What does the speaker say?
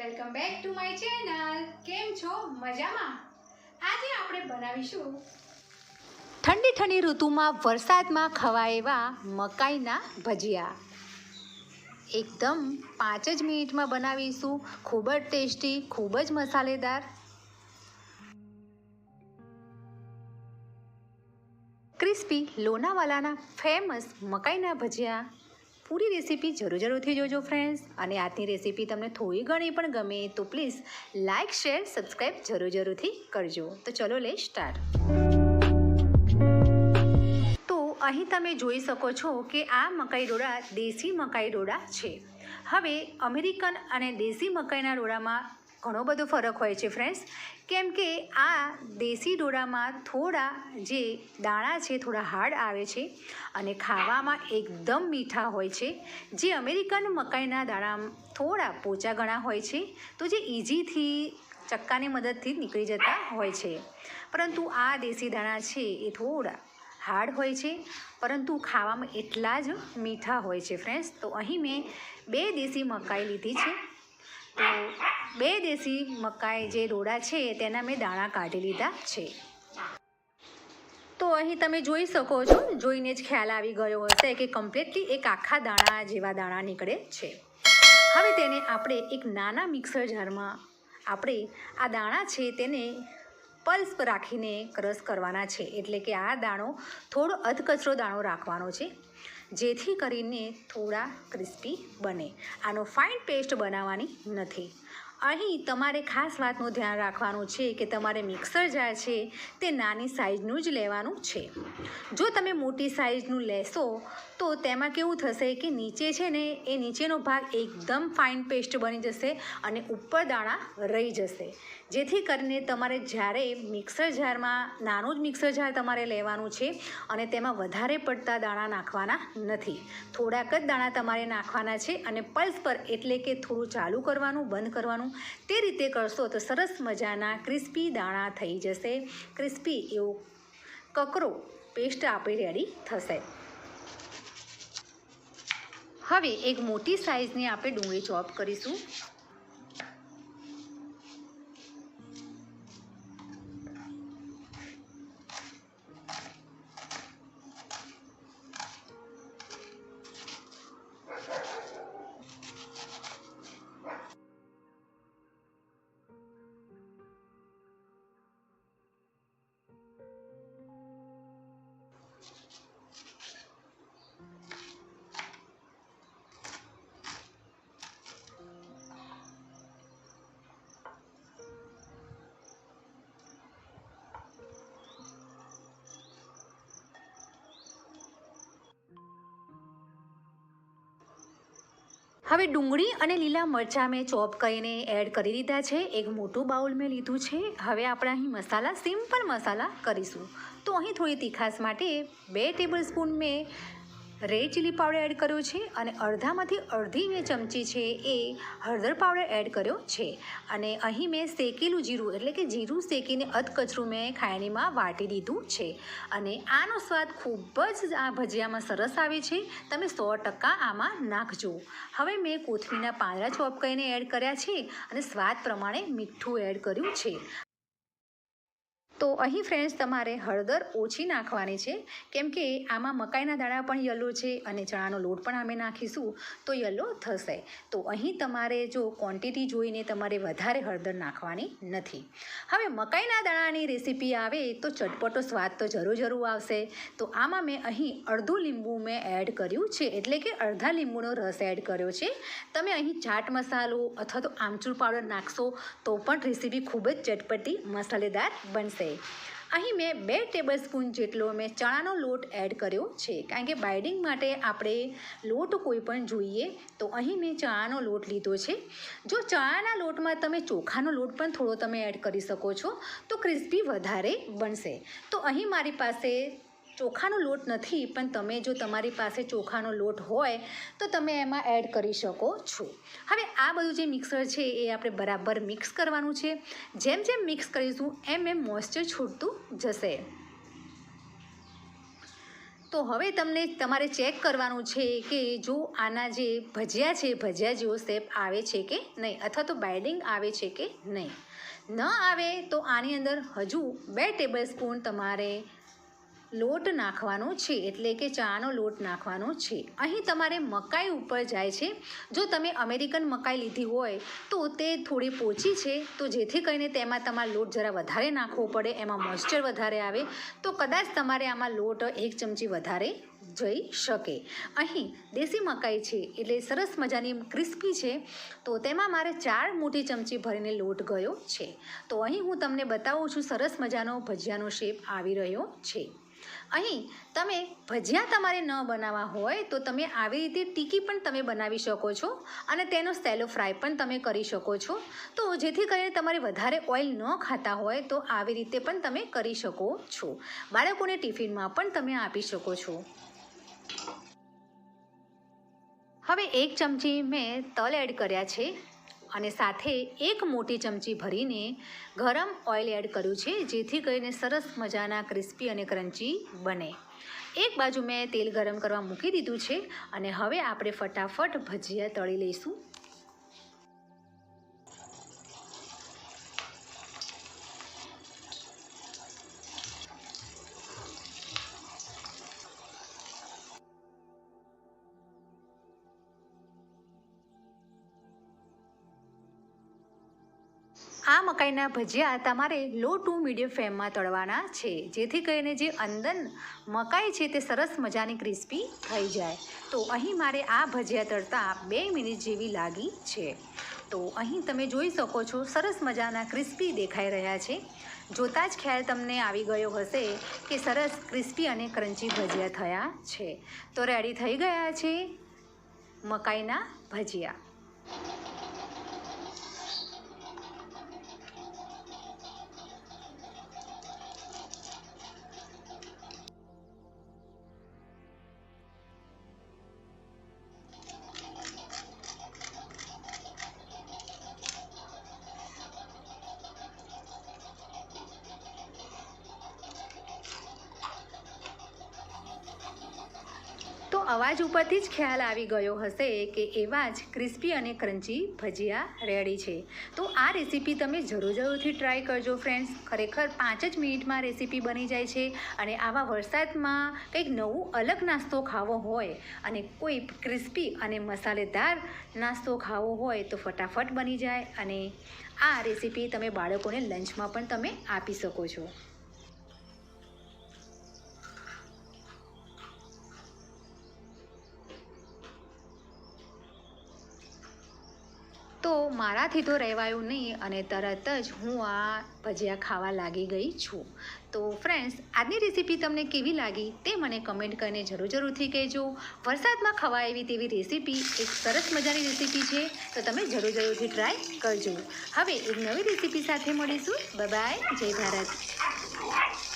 Welcome back to my channel. કેમ છો? મજામાં? આજે આપણે બનાવીશું ઠંડી ઠંડી ઋતુમાં વરસાદમાં ખવાય એવા મકાઈના ભજીયા. એકદમ પાંચ જ મિનિટમાં બનાવીશું. ખૂબ જ ટેસ્ટી, ખૂબ જ મસાલેદાર. ક્રિસ્પી, લોનાવાલાના ફેમસ મકાઈના ભજીયા. પૂરી રેસીપી જરૂર જરૂરથી જોજો ફ્રેન્ડ્સ અને આજની રેસીપી તમને થોડી ઘણી પણ ગમે તો પ્લીઝ લાઇક શેર સબસ્ક્રાઈબ જરૂર જરૂરથી કરજો. તો ચલો લે સ્ટાર્ટ તો અહીં તમે જોઈ શકો છો કે આ મકાઈ ડોળા દેશી મકાઈ ડોળા છે. હવે અમેરિકન અને દેશી મકાઈના ડોળામાં ઘણો બધો ફરક હોય છે ફ્રેન્ડ્સ કેમ કે આ દેશી ડોળામાં થોડા જે દાણા છે, થોડા હાર્ડ આવે છે અને ખાવામાં એકદમ મીઠા હોય છે. જે અમેરિકન મકાઈના દાણા થોડા પોચા ઘણા હોય છે, તો જે ઇઝીથી ચક્કાની મદદથી નીકળી જતા હોય છે. પરંતુ આ દેશી દાણા છે, એ થોડા હાર્ડ હોય છે, પરંતુ ખાવામાં એટલા જ મીઠા હોય છે ફ્રેન્ડ્સ તો અહીં મેં બે દેશી મકાઈ લીધી છે. તો બે દેશી મકાઈ જે ડોડા છે, તેના મેં દાણા કાઢી લીધા છે. તો અહીં તમે જોઈ શકો છો, જોઈને જ ખ્યાલ આવી ગયો હશે કે કમ્પ્લીટલી એક આખા દાણા જેવા દાણા નીકળે છે. હવે તેને આપણે એક નાના મિક્સર જારમાં આપણે આ દાણા છે તેને પલ્સ પર રાખીને ક્રશ કરવાના છે. એટલે કે આ દાણો થોડો અધકચરો દાણો રાખવાનો છે. જેથી કરીને થોડા ક્રિસ્પી બને. આનો ફાઇન પેસ્ટ બનાવવાની નથી. અહીં તમારે ખાસ વાતનું ધ્યાન રાખવાનું છે કે તમારે મિક્સર જાર છે તે નાની સાઇઝનું જ લેવાનું છે. જો તમે મોટી સાઇઝનું લેશો, તો તેમાં કેવું થશે કે નીચે છે ને એ નીચેનો ભાગ એકદમ ફાઇન પેસ્ટ બની જશે અને ઉપર દાણા રહી જશે. જેથી કરીને તમારે જ્યારે મિક્સર જારમાં, નાનું જ મિક્સર જાર તમારે લેવાનું છે અને તેમાં વધારે પડતા દાણા નાખવાના નથી. થોડાક જ દાણા તમારે નાખવાના છે અને પલ્સ પર એટલે કે થોડું ચાલુ કરવાનું, બંધ કરવાનું, તે રીતે કરશો તો સરસ મજાના ક્રિસ્પી દાણા થઈ જશે. ક્રિસ્પી એવો કકરો પેસ્ટ આપણી રેડી થશે. હવે એક મોટી સાઇઝની આપણે ડુંગળી ચોપ કરીશું. હવે ડુંગળી અને લીલા મરચાં મેં ચોપ કરીને એડ કરી દીધા છે. એક મોટું બાઉલ મેં લીધું છે. હવે આપણે અહીં મસાલા, સિમ્પલ મસાલા કરીશું. તો અહીં થોડી તીખાસ માટે બે ટેબલ સ્પૂન મેં રેડ ચીલી પાવડર એડ કર્યો છે અને અડધામાંથી અડધી મેં ચમચી છે એ હળદર પાવડર એડ કર્યો છે. અને અહીં મેં શેકેલું જીરું, એટલે કે જીરું શેકીને અધકચરું મેં ખાયણીમાં વાટી દીધું છે. અને આનો સ્વાદ ખૂબ જ આ ભજીયામાં સરસ આવે છે. તમે સો ટકા આમાં નાખજો. હવે મેં કોથમીના પાંદડા ચોપ કરીને એડ કર્યા છે અને સ્વાદ પ્રમાણે મીઠું એડ કર્યું છે. તો અહીં ફ્રેન્ડ્સ તમારે હળદર ઓછી નાખવાની છે. કેમ કે આમાં મકાઈના દાણા પણ યલો છે અને ચણાનો લોટ પણ અમે નાખીશું તો યલો થશે. તો અહીં તમારે જો ક્વોન્ટિટી જોઈને તમારે વધારે હળદર નાખવાની નથી. હવે મકાઈના દાણાની રેસીપી આવે તો ચટપટો સ્વાદ તો જરૂર જરૂર આવશે. તો આમાં મેં અહીં અડધું લીંબુ મેં એડ કર્યું છે. એટલે કે અડધા લીંબુનો રસ એડ કર્યો છે. તમે અહીં ચાટ મસાલો અથવા તો આમચૂર પાવડર નાખશો તો પણ રેસીપી ખૂબ જ ચટપટી મસાલેદાર બનશે. અહીં મેં બે ટેબલ સ્પૂન જેટલો મેં ચણાનો લોટ એડ કર્યો છે. કારણ કે બાઇડિંગ માટે આપણે લોટ કોઈ પણ જોઈએ, તો અહીં મેં ચણાનો લોટ લીધો છે. જો ચણાના લોટમાં તમે ચોખાનો લોટ પણ થોડો તમે એડ કરી શકો છો, તો ક્રિસ્પી વધારે બનશે. તો અહીં મારી પાસે ચોખાનો લોટ નથી, પણ તમે જો તમારી પાસે ચોખાનો લોટ હોય, તો તમે એમાં એડ કરી શકો છો. હવે આ બધું જે મિક્સર છે, એ આપણે બરાબર મિક્સ કરવાનું છે. જેમ જેમ મિક્સ કરીશું, એમ એમ મોઇસ્ચર છૂટતું જશે. તો હવે તમને તમારે ચેક કરવાનું છે કે જો આના જે ભજીયા છે, ભજીયા જેવો શેપ આવે છે કે નહીં, અથવા તો બાઇડિંગ આવે છે કે નહીં. ન આવે તો આની અંદર હજુ બે ટેબલ સ્પૂન તમારે લોટ નાખવાનો છે, એટલે કે ચાનો લોટ નાખવાનો છે. અહીં તમારે મકાઈ ઉપર જાય છે. જો તમે અમેરિકન મકાઈ લીધી હોય, તો તે થોડી પોચી છે. તો જેથી કરીને તેમાં તમારે લોટ જરા વધારે નાખવો પડે, એમાં મોઇસ્ચર વધારે આવે, તો કદાચ તમારે આમાં લોટ એક ચમચી વધારે જઈ શકે. અહીં દેશી મકાઈ છે, એટલે સરસ મજાની ક્રિસ્પી છે. તો તેમાં મારે ચાર મોટી ચમચી ભરીને લોટ ગયો છે. તો અહીં હું તમને બતાવું છું, સરસ મજાનો ભજીયાનો શેપ આવી રહ્યો છે. અહીં તમે ભજીયા તમારે ન બનાવવા હોય તો તમે આવી રીતે ટીકી પણ તમે બનાવી શકો છો અને તેનો સેલો ફ્રાય પણ તમે કરી શકો છો. તો જેથી કરીને તમારે વધારે ઓઇલ ન ખાતા હોય તો આવી રીતે પણ તમે કરી શકો છો. બાળકોને ટિફિનમાં પણ તમે આપી શકો છો. હવે એક ચમચી મેં તલ એડ કર્યા છે. અને સાથે એક મોટી ચમચી ભરીને ગરમ ઓઇલ એડ કર્યું છે, જેથી કરીને સરસ મજાના ક્રિસ્પી અને ક્રન્ચી બને. એક બાજુ મેં તેલ ગરમ કરવા મૂકી દીધું છે અને હવે આપણે ફટાફટ ભજીયા તળી લઈશું. આ મકાઈના ભજીયા તમારે લો ટુ મીડિયમ ફ્લેમમાં તળવાના છે. જેથી કરીને જે અંદર મકાઈ છે તે સરસ મજાની ક્રિસ્પી થઈ જાય. તો અહીં મારે આ ભજીયા તળતા બે મિનિટ જેવી લાગી છે. તો અહીં તમે જોઈ શકો છો સરસ મજાના ક્રિસ્પી દેખાઈ રહ્યા છે. જોતાં જ ખ્યાલ તમને આવી ગયો હશે કે સરસ ક્રિસ્પી અને ક્રન્ચી ભજીયા થયા છે. તો રેડી થઈ ગયા છે મકાઈના ભજીયા. અવાજ ઉપરથી જ ખ્યાલ આવી ગયો હશે કે એવા જ ક્રિસ્પી અને ક્રન્ચી ભજીયા રેડી છે. તો આ રેસીપી તમે જરૂર જરૂરથી ટ્રાય કરજો ફ્રેન્ડ્સ. ખરેખર પાંચ જ મિનિટમાં રેસીપી બની જાય છે અને આવા વરસાદમાં કંઈક નવું, અલગ નાસ્તો ખાવો હોય અને કોઈ ક્રિસ્પી અને મસાલેદાર નાસ્તો ખાવો હોય તો ફટાફટ બની જાય અને આ રેસીપી તમે બાળકોને લંચમાં પણ તમે આપી શકો છો. મારાથી તો રહેવાયું નહીં અને તરત જ હું આ ભજીયા ખાવા લાગી ગઈ છું. તો ફ્રેન્ડ્સ આજની રેસીપી તમને કેવી લાગી તે મને કમેન્ટ કરીને જરૂર જરૂરથી કહેજો. વરસાદમાં ખવાય એવી તેવી રેસીપી એક સરસ મજાની રેસીપી છે, તો તમે જરૂર જરૂરથી ટ્રાય કરજો. હવે એક નવી રેસીપી સાથે મળીશું. બાય જય ભારત.